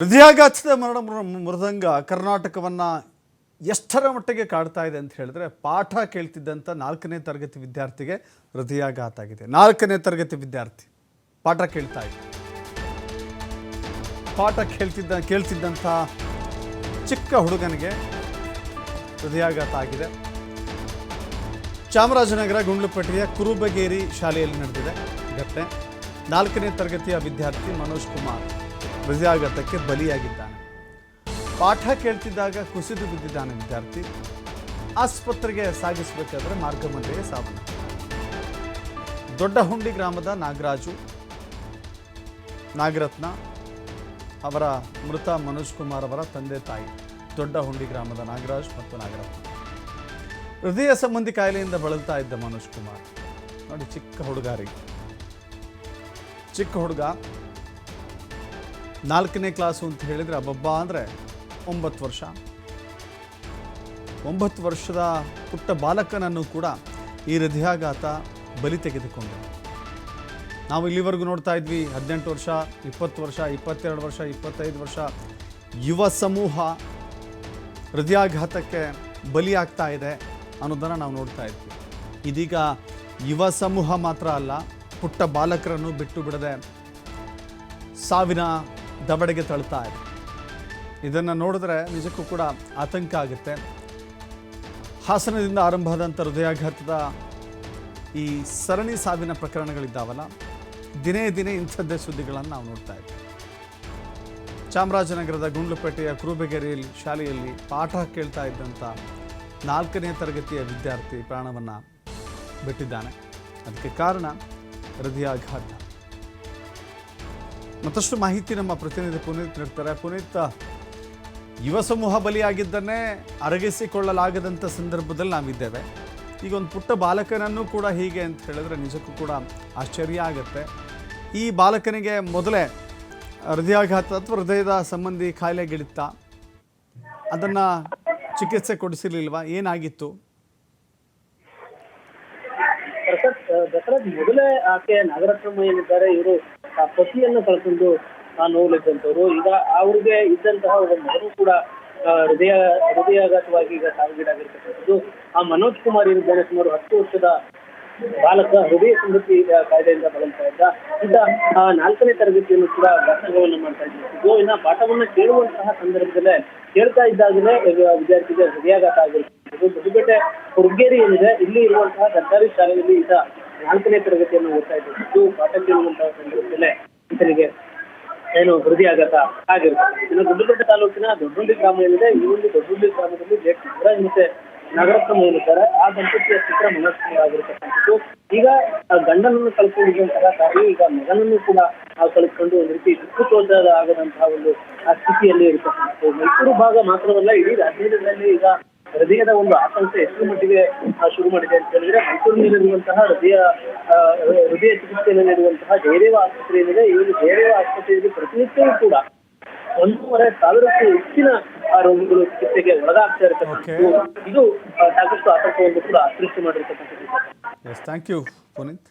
ಹೃದಯಾಘಾತದ ಮರಣ ಮೃದಂಗ ಕರ್ನಾಟಕವನ್ನು ಎಷ್ಟರ ಮಟ್ಟಿಗೆ ಕಾಡ್ತಾ ಇದೆ ಅಂತ ಹೇಳಿದ್ರೆ ಪಾಠ ಕೇಳ್ತಿದ್ದಂಥ ನಾಲ್ಕನೇ ತರಗತಿ ವಿದ್ಯಾರ್ಥಿಗೆ ಹೃದಯಾಘಾತ ಆಗಿದೆ. ನಾಲ್ಕನೇ ತರಗತಿ ವಿದ್ಯಾರ್ಥಿ ಪಾಠ ಕೇಳ್ತಾ ಇದೆ. ಪಾಠ ಕೇಳ್ತಿದ್ದ ಕೇಳ್ತಿದ್ದಂಥ ಚಿಕ್ಕ ಹುಡುಗನಿಗೆ ಹೃದಯಾಘಾತ ಆಗಿದೆ. ಚಾಮರಾಜನಗರ ಗುಂಡ್ಲುಪೇಟೆಯ ಕುರುಬಗೇರಿ ಶಾಲೆಯಲ್ಲಿ ನಡೆದಿದೆ ಘಟನೆ. ನಾಲ್ಕನೇ ತರಗತಿಯ ವಿದ್ಯಾರ್ಥಿ ಮನೋಜ್ ಕುಮಾರ್ ಹೃದಯಾಘಾತಕ್ಕೆ ಬಲಿಯಾಗಿದ್ದಾನೆ. ಪಾಠ ಕೇಳ್ತಿದ್ದಾಗ ಕುಸಿದು ಬಿದ್ದಿದ್ದಾನೆ ವಿದ್ಯಾರ್ಥಿ. ಆಸ್ಪತ್ರೆಗೆ ಸಾಗಿಸಬೇಕಾದ್ರೆ ಮಾರ್ಗ ಮಧ್ಯೆಯೇ ಸಾವನ್ನ ದೊಡ್ಡಹುಂಡಿ ಗ್ರಾಮದ ನಾಗರಾಜು, ನಾಗರತ್ನ ಅವರ ಮೃತ ಮನೋಜ್ ಕುಮಾರ್ ಅವರ ತಂದೆ ತಾಯಿ ದೊಡ್ಡಹುಂಡಿ ಗ್ರಾಮದ ನಾಗರಾಜ್ ಮತ್ತು ನಾಗರತ್ನ. ಹೃದಯ ಸಂಬಂಧಿ ಕಾಯಿಲೆಯಿಂದ ಬಳಲ್ತಾ ಇದ್ದ ಮನೋಜ್ ಕುಮಾರ್. ನೋಡಿ, ಚಿಕ್ಕ ಹುಡುಗಾರಿ ಚಿಕ್ಕ ಹುಡುಗ. ನಾಲ್ಕನೇ ಕ್ಲಾಸು ಅಂತ ಹೇಳಿದರೆ ಅಬ್ಬಬ್ಬ ಅಂದರೆ ಒಂಬತ್ತು ವರ್ಷ. ಒಂಬತ್ತು ವರ್ಷದ ಪುಟ್ಟ ಬಾಲಕನನ್ನು ಕೂಡ ಈ ಹೃದಯಾಘಾತ ಬಲಿ ತೆಗೆದುಕೊಂಡ. ನಾವು ಇಲ್ಲಿವರೆಗೂ ನೋಡ್ತಾ ಇದ್ವಿ, ಹದಿನೆಂಟು ವರ್ಷ, ಇಪ್ಪತ್ತು ವರ್ಷ, ಇಪ್ಪತ್ತೆರಡು ವರ್ಷ, ಇಪ್ಪತ್ತೈದು ವರ್ಷ ಯುವ ಸಮೂಹ ಹೃದಯಾಘಾತಕ್ಕೆ ಬಲಿಯಾಗ್ತಾ ಇದೆ ಅನ್ನೋದನ್ನು ನಾವು ನೋಡ್ತಾ ಇದ್ವಿ. ಇದೀಗ ಯುವ ಸಮೂಹ ಮಾತ್ರ ಅಲ್ಲ, ಪುಟ್ಟ ಬಾಲಕರನ್ನು ಬಿಟ್ಟು ಬಿಡದೆ ಸಾವಿನ ದಬಡೆಗೆ ತಳ್ತಾ ಇದೆ. ಇದನ್ನು ನೋಡಿದ್ರೆ ನಿಜಕ್ಕೂ ಕೂಡ ಆತಂಕ ಆಗುತ್ತೆ. ಹಾಸನದಿಂದ ಆರಂಭ ಆದಂಥ ಹೃದಯಾಘಾತದ ಈ ಸರಣಿ ಸಾವಿನ ಪ್ರಕರಣಗಳಿದ್ದಾವಲ್ಲ, ದಿನೇ ದಿನೇ ಇಂಥದ್ದೇ ಸುದ್ದಿಗಳನ್ನು ನಾವು ನೋಡ್ತಾ ಇದ್ದೀವಿ ಚಾಮರಾಜನಗರದ ಗುಂಡ್ಲುಪೇಟೆಯ ಕುರುಬೆಗೆರೆಯಲ್ಲಿ ಶಾಲೆಯಲ್ಲಿ ಪಾಠ ಕೇಳ್ತಾ ಇದ್ದಂಥ ನಾಲ್ಕನೇ ತರಗತಿಯ ವಿದ್ಯಾರ್ಥಿ ಪ್ರಾಣವನ್ನು ಬಿಟ್ಟಿದ್ದಾನೆ. ಅದಕ್ಕೆ ಕಾರಣ ಹೃದಯಾಘಾತ. ಮತ್ತಷ್ಟು ಮಾಹಿತಿ ನಮ್ಮ ಪ್ರತಿನಿಧಿ ಪುನೀತ್ ನೀಡ್ತಾರೆ. ಪುನೀತ್, ಯುವ ಸಮೂಹ ಬಲಿಯಾಗಿದ್ದನ್ನೇ ಅರಗಿಸಿಕೊಳ್ಳಲಾಗದಂಥ ಸಂದರ್ಭದಲ್ಲಿ ನಾವಿದ್ದೇವೆ. ಈಗ ಒಂದು ಪುಟ್ಟ ಬಾಲಕನನ್ನು ಕೂಡ ಹೀಗೆ ಅಂತ ಹೇಳಿದ್ರೆ ನಿಜಕ್ಕೂ ಕೂಡ ಆಶ್ಚರ್ಯ ಆಗುತ್ತೆ. ಈ ಬಾಲಕನಿಗೆ ಮೊದಲೇ ಹೃದಯಾಘಾತ ಅಥವಾ ಹೃದಯದ ಸಂಬಂಧಿ ಕಾಯಿಲೆಗಳಿತ್ತ ಅದನ್ನು ಚಿಕಿತ್ಸೆ ಕೊಡಿಸಿರ್ಲಿಲ್ವಾ? ಏನಾಗಿತ್ತು? ಮೊದಲೇ ಆಕೆ ನಾಗರತ್ನಮ್ಮ ಏನಿದ್ದಾರೆ, ಇವರು ಪತಿಯನ್ನು ಕಳ್ಕೊಂಡು ನೋವಿಲಿದ್ದಂಥವ್ರು ಈಗ ಅವ್ರಿಗೆ ಇದ್ದಂತಹ ಒಬ್ಬ ಮಗನು ಕೂಡ ಹೃದಯ, ಹೃದಯಾಘಾತವಾಗಿ ಈಗ ಸಾವಿಗೀಡಾಗಿರ್ತಕ್ಕಂಥದ್ದು. ಆ ಮನೋಜ್ ಕುಮಾರ್ ಇರಿದ್ದಾನೆ ಸುಮಾರು ಹತ್ತು ವರ್ಷದ ಬಾಲಕ. ಹೃದಯ ಸಮೃದ್ಧಿ ಕಾಯ್ದೆಯಿಂದ ಬಳಲ್ತಾ ಇದ್ದ. ಈಗ ನಾಲ್ಕನೇ ತರಗತಿಯನ್ನು ಕೂಡ ವ್ಯಾಸಂಗವನ್ನ ಮಾಡ್ತಾ ಇದ್ದು ಇನ್ನ ಪಾಠವನ್ನ ಕೇಳುವಂತಹ ಸಂದರ್ಭದಲ್ಲೇ ಕೇಳ್ತಾ ಇದ್ದಾಗಲೇ ಈಗ ವಿದ್ಯಾರ್ಥಿಗೆ ಹೃದಯಾಘಾತ ಆಗಿರ್ತಕ್ಕಂಥದ್ದು. ದೊಡ್ಡಪೇಟೆ ಹುರ್ಗೇರಿ ಏನಿದೆ, ಇಲ್ಲಿ ಇರುವಂತಹ ಸರ್ಕಾರಿ ಶಾಲೆಯಲ್ಲಿ ಈತ ನಾಲ್ಕನೇ ತರಗತಿಯನ್ನು ಓದ್ತಾ ಇದ್ದು. ಪಾಠ ಕೇಳುವಂತಹ ಸಂದರ್ಭದಲ್ಲೇ ಈತನಿಗೆ ಏನು ಹೃದಯಾಘಾತ ಆಗಿರುತ್ತೆ ಇನ್ನು ಗುಂಡ್ಲುಪೇಟೆ ತಾಲೂಕಿನ ದೊಡ್ಡುಂಡಿ ಗ್ರಾಮ ಏನಿದೆ ಈ ಒಂದು ದೊಡ್ಡುಂಡಿ ಗ್ರಾಮದಲ್ಲಿ ಜೆಟ್ ಮತ್ತೆ ನಾಗರತ್ನ ಏನಿದ್ದಾರೆ ಆ ದಂಪತಿಯ ಚಿತ್ರ ಮನಸ್ಸಿನಾಗಿರತಕ್ಕಂಥದ್ದು ಈಗ ಆ ಗಂಡನನ್ನು ಕಳ್ಕೊಂಡಿದ್ದಂತಹ ತಾಯಿ ಈಗ ಮಗನನ್ನು ಕೂಡ ಕಳ್ಕೊಂಡು ಒಂದು ರೀತಿ ದುಃಖತೋದ ಆಗದಂತಹ ಒಂದು ಆ ಸ್ಥಿತಿಯಲ್ಲಿ ಇರತಕ್ಕಂಥದ್ದು. ಮೈಸೂರು ಭಾಗ ಮಾತ್ರವಲ್ಲ, ಇಡೀ ರಾಜ್ಯದಲ್ಲಿ ಈಗ ಹೃದಯದ ಒಂದು ಆತಂಕ ಎಷ್ಟು ಮಟ್ಟಿಗೆ ಶುರು ಮಾಡಿದೆ ಅಂತ ಹೇಳಿದ್ರೆ ಮೈಸೂರಿನಲ್ಲಿರುವಂತಹ ಹೃದಯ ಹೃದಯ ಚಿಕಿತ್ಸೆಯನ್ನು ನೀಡುವಂತಹ ಜಯದೇವ ಆಸ್ಪತ್ರೆ ಏನಿದೆ ಈ ಒಂದು ಜಯದೇವ ಆಸ್ಪತ್ರೆಯಲ್ಲಿ ಪ್ರತಿನಿತ್ಯವೂ ಕೂಡ ಒಂದೂವರೆ ಸಾವಿರಕ್ಕೂ ಹೆಚ್ಚಿನ ಆ, ರೋಗಿಗಳು ಚಿಕಿತ್ಸೆಗೆ ಒಳಗಾಗ್ತಾ ಇರತಕ್ಕಂಥದ್ದು. ಇದು ಸಾಕಷ್ಟು ಆತಂಕವನ್ನು ಕೂಡ ಸೃಷ್ಟಿ ಮಾಡಿರ್ತಕ್ಕಂಥದ್ದು. Thank you Puneeth.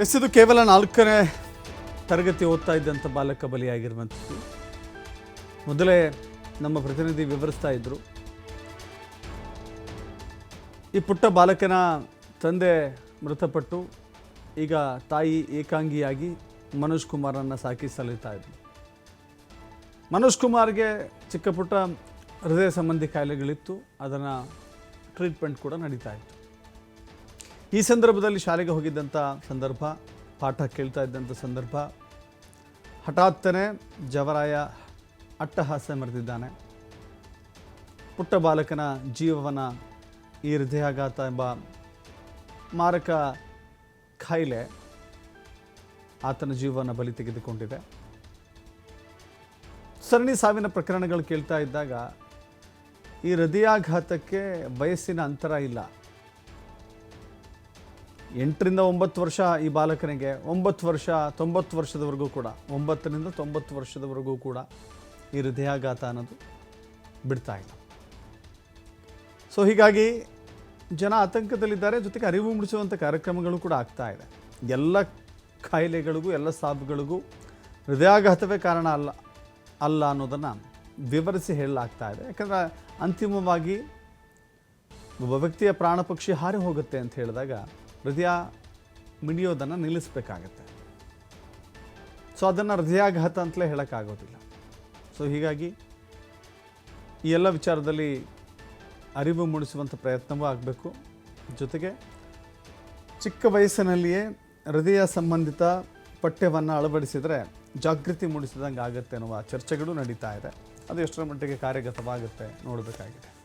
ಎಸ್ ಇದು ಕೇವಲ ನಾಲ್ಕನೇ ತರಗತಿ ಓದ್ತಾ ಇದ್ದಂಥ ಬಾಲಕ ಬಲಿಯಾಗಿರುವಂಥದ್ದು. ಮೊದಲೇ ನಮ್ಮ ಪ್ರತಿನಿಧಿ ವಿವರಿಸ್ತಾ ಇದ್ದರು ಈ ಪುಟ್ಟ ಬಾಲಕನ ತಂದೆ ಮೃತಪಟ್ಟು ಈಗ ತಾಯಿ ಏಕಾಂಗಿಯಾಗಿ ಮನೋಜ್ ಕುಮಾರನ್ನು ಸಾಕಿ ಸಲೀತಾ ಇದ್ದರು ಮನೋಜ್ ಕುಮಾರ್ಗೆ ಚಿಕ್ಕ ಪುಟ್ಟ ಹೃದಯ ಸಂಬಂಧಿ ಕಾಯಿಲೆಗಳಿತ್ತು. ಅದನ್ನು ಟ್ರೀಟ್ಮೆಂಟ್ ಕೂಡ ನಡೀತಾ ಇತ್ತು. ಈ ಸಂದರ್ಭದಲ್ಲಿ ಶಾಲೆಗೆ ಹೋಗಿದ್ದಂಥ ಸಂದರ್ಭ, ಪಾಠ ಕೇಳ್ತಾ ಇದ್ದಂಥ ಸಂದರ್ಭ. ಹಠಾತ್ತನೆ ಜವರಾಯ ಅಟ್ಟಹಾಸ ಮರೆದಿದ್ದಾನೆ. ಪುಟ್ಟ ಬಾಲಕನ ಜೀವವನ್ನು ಈ ಹೃದಯಾಘಾತ ಎಂಬ ಮಾರಕ ಖಾಯಿಲೆ ಆತನ ಜೀವನ ಬಲಿ ತೆಗೆದುಕೊಂಡಿದೆ. ಸರಣಿ ಸಾವಿನ ಪ್ರಕರಣಗಳು ಕೇಳ್ತಾ ಇದ್ದಾಗ ಈ ಹೃದಯಾಘಾತಕ್ಕೆ ವಯಸ್ಸಿನ ಅಂತರ ಇಲ್ಲ. ಎಂಟರಿಂದ ಒಂಬತ್ತು ವರ್ಷ ಈ ಬಾಲಕನಿಗೆ, ಒಂಬತ್ತು ವರ್ಷ, ತೊಂಬತ್ತು ವರ್ಷದವರೆಗೂ ಕೂಡ, ಒಂಬತ್ತರಿಂದ ತೊಂಬತ್ತು ವರ್ಷದವರೆಗೂ ಕೂಡ ಈ ಹೃದಯಾಘಾತ ಅನ್ನೋದು ಬಿಡ್ತಾ ಇಲ್ಲ. ಸೊ ಹೀಗಾಗಿ ಜನ ಆತಂಕದಲ್ಲಿದ್ದಾರೆ, ಜೊತೆಗೆ ಅರಿವು ಮೂಡಿಸುವಂಥ ಕಾರ್ಯಕ್ರಮಗಳು ಕೂಡ ಆಗ್ತಾ ಇದೆ. ಎಲ್ಲ ಕಾಯಿಲೆಗಳಿಗೂ ಎಲ್ಲ ಸಾವುಗಳಿಗೂ ಹೃದಯಾಘಾತವೇ ಕಾರಣ ಅಲ್ಲ ಅಲ್ಲ ಅನ್ನೋದನ್ನು ವಿವರಿಸಿ ಹೇಳಲಾಗ್ತಾ ಇದೆ. ಯಾಕಂದರೆ ಅಂತಿಮವಾಗಿ ಒಬ್ಬ ವ್ಯಕ್ತಿಯ ಪ್ರಾಣ ಪಕ್ಷಿ ಹಾರಿ ಹೋಗುತ್ತೆ ಅಂತ ಹೇಳಿದಾಗ ಹೃದಯ ಮಿಡಿಯೋದನ್ನು ನಿಲ್ಲಿಸಬೇಕಾಗತ್ತೆ. ಸೊ ಅದನ್ನು ಹೃದಯಾಘಾತ ಅಂತಲೇ ಹೇಳೋಕ್ಕಾಗೋದಿಲ್ಲ. ಸೊ ಹೀಗಾಗಿ ಈ ಎಲ್ಲ ವಿಚಾರದಲ್ಲಿ ಅರಿವು ಮೂಡಿಸುವಂಥ ಪ್ರಯತ್ನವೂ ಆಗಬೇಕು. ಜೊತೆಗೆ ಚಿಕ್ಕ ವಯಸ್ಸಿನಲ್ಲಿಯೇ ಹೃದಯ ಸಂಬಂಧಿತ ಪಠ್ಯವನ್ನು ಅಳವಡಿಸಿದರೆ ಜಾಗೃತಿ ಮೂಡಿಸಿದಂಗೆ ಆಗುತ್ತೆ ಅನ್ನುವ ಚರ್ಚೆಗಳು ನಡೀತಾ ಇದೆ. ಅದು ಎಷ್ಟರ ಮಟ್ಟಿಗೆ ಕಾರ್ಯಗತವಾಗುತ್ತೆ ನೋಡಬೇಕಾಗಿದೆ.